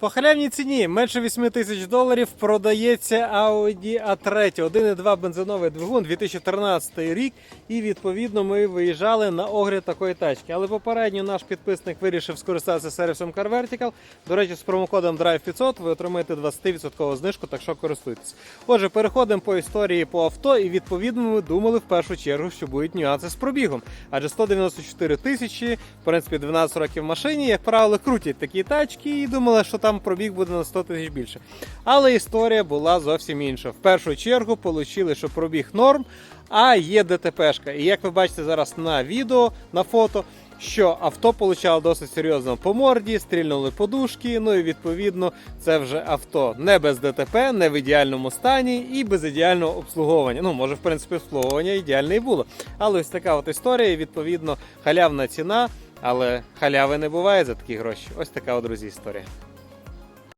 По халявній ціні менше 8 тисяч доларів продається Audi A3, 1,2 бензиновий двигун 2013 рік. І відповідно ми виїжджали на огляд такої тачки. Але попередньо наш підписник вирішив скористатися сервісом Car Vertical. До речі, з промокодом DRIVE500 ви отримаєте 20% знижку, так що користуйтесь. Отже, переходимо по історії по авто, і відповідно ми думали в першу чергу, що будуть нюанси з пробігом. Адже 194 тисячі, в принципі, 12 років в машині, як правило, крутять такі тачки і думали, що там пробіг буде на 100 тисяч більше. Але історія була зовсім інша. В першу чергу отримали, що пробіг норм, а є ДТПшка. І як ви бачите зараз на відео, на фото, що авто получало досить серйозно по морді, стрільнули подушки. Ну і відповідно це вже авто не без ДТП, не в ідеальному стані і без ідеального обслуговування. Ну, може, в принципі, обслуговування ідеальне і було. Але ось така от історія, і, відповідно, халявна ціна. Але халяви не буває за такі гроші. Ось така, друзі, історія.